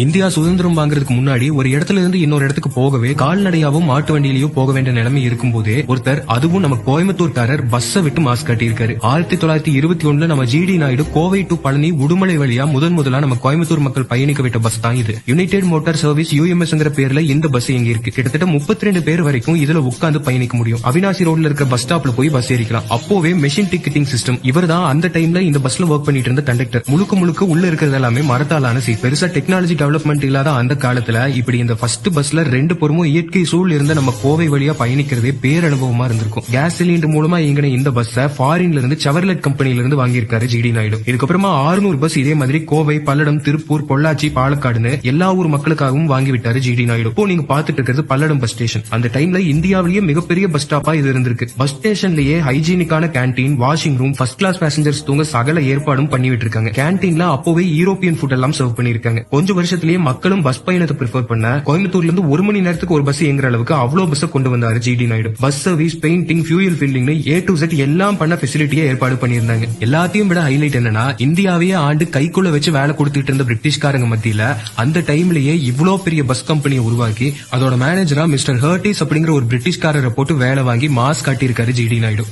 India சுதந்திரம் வாங்குறதுக்கு முன்னாடி ஒரு இடத்துல இருந்து இன்னொரு இடத்துக்கு போகவே கால்நடையாவும் மாட்டு வண்டியிலயோ போக வேண்டிய நிலைமை இருக்கும்போதே ஒருத்தர் அதுவும் நம்ம கோயம்புத்தூர்காரர் பஸ்ஸை விட்டு மாஸ்க் கட்டியிருக்காரு. ஆயிரத்தி தொள்ளாயிரத்தி இருபத்தி ஒண்ணுல நம்ம ஜிடி நாயுடு கோவை டு பழனி உடுமலை வழியா முதன் முதலா நம்ம கோயம்புத்தூர் மக்கள் பயணிக்க விட்ட பஸ் தான் இது. யுனைடெட் மோட்டார் சர்வீஸ் யூஎம்எஸ்ங்கிற பேர்ல இந்த பஸ் இங்க இருக்கு. கிட்டத்தட்ட முப்பத்தி ரெண்டு பேர் வரைக்கும் இதுல உட்கார்ந்து பயணிக்க முடியும். அவினாசி ரோட்ல இருக்க பஸ் ஸ்டாப்ல போய் பஸ் ஏறிக்கலாம். அப்போவே மெஷின் டிக்கெட்டிங் சிஸ்டம் இவர் தான் அந்த டைம்ல இந்த பஸ்ல ஒர்க் பண்ணிட்டு இருந்த கண்டக்டர் முழுக்க முழுக்க உள்ள இருக்கிறது எல்லாமே மரத்தாலான சீட் பெருசா டெக்னாலஜி டெவலப்மெண்ட் இல்லாத அந்த காலத்துல இப்படி இந்த ஃபர்ஸ்ட் பஸ்ல ரெண்டு பொறுமும் இயற்கை சூழல் இருந்த நம்ம கோவை வழியா பயணிக்கிறதே பேரனுபவமா இருந்திருக்கும். கேஸ் சிலிண்டர் மூலமா இயங்கின இந்த பஸ்ஸ ஃபாரின்ல இருந்து செவர்லெட் கம்பெனில இருந்து வாங்கியிருக்காரு ஜிடி நாயுடு. இதுக்கப்புறமா 600 பஸ் இதே மாதிரி கோவை பல்லடம் திருப்பூர் பொள்ளாச்சி பாலக்காடுன்னு எல்லா ஊர் மக்களுக்காகவும் வாங்கிவிட்டாரு ஜிடி நாயுடு. இப்போ நீங்க பாத்துட்டு இருக்கிறது பல்லடம் பஸ் ஸ்டேஷன் அந்த டைம்ல இந்தியாவிலேயே மிகப்பெரிய பஸ் ஸ்டாப்பா இது இருந்திருக்கு. பஸ் ஸ்டேஷன்லயே ஹைஜீனிக்கான canteen washing room first class passengers தூங்க சகல ஏற்பாடும் பண்ணி விட்டுருக்காங்க கேன்டீன்ல அப்போவே யூரோப்பியன் ஃபுட் எல்லாம் சர்வ் பண்ணிருக்காங்க கொஞ்சம் வருஷத்திலேயே மக்களும் பஸ் பயணத்தை ப்ரிஃபர் பண்ண கோயம்புத்தூர்ல இருந்து ஒரு மணி நேரத்துக்கு ஒரு பஸ் இயங்குற அளவுக்கு அவ்வளவு பஸ் கொண்டு வந்தாரு GD Naidu. Bus service painting fuel filling A to Z எல்லாம் பண்ண பெசிலிட்டியை ஏற்பாடு பண்ணியிருந்தாங்க. எல்லாத்தையும் விட ஹைலைட் என்னன்னா இந்தியாவையே ஆண்டு கைக்குள்ள வச்சு வேலை கொடுத்துட்டு இருந்த பிரிட்டிஷ்காரங்க மத்தியில அந்த டைம்லயே இவ்ளோ பெரிய பஸ் கம்பெனியை உருவாக்கி அதோட மேனேஜரா மிஸ்டர் ஹர்டிஸ் அப்படிங்கிற ஒரு பிரிட்டிஷ்காரரை போட்டு வேலை வாங்கி மாஸ் காட்டியிருக்காரு ஜிடி நாயுடு.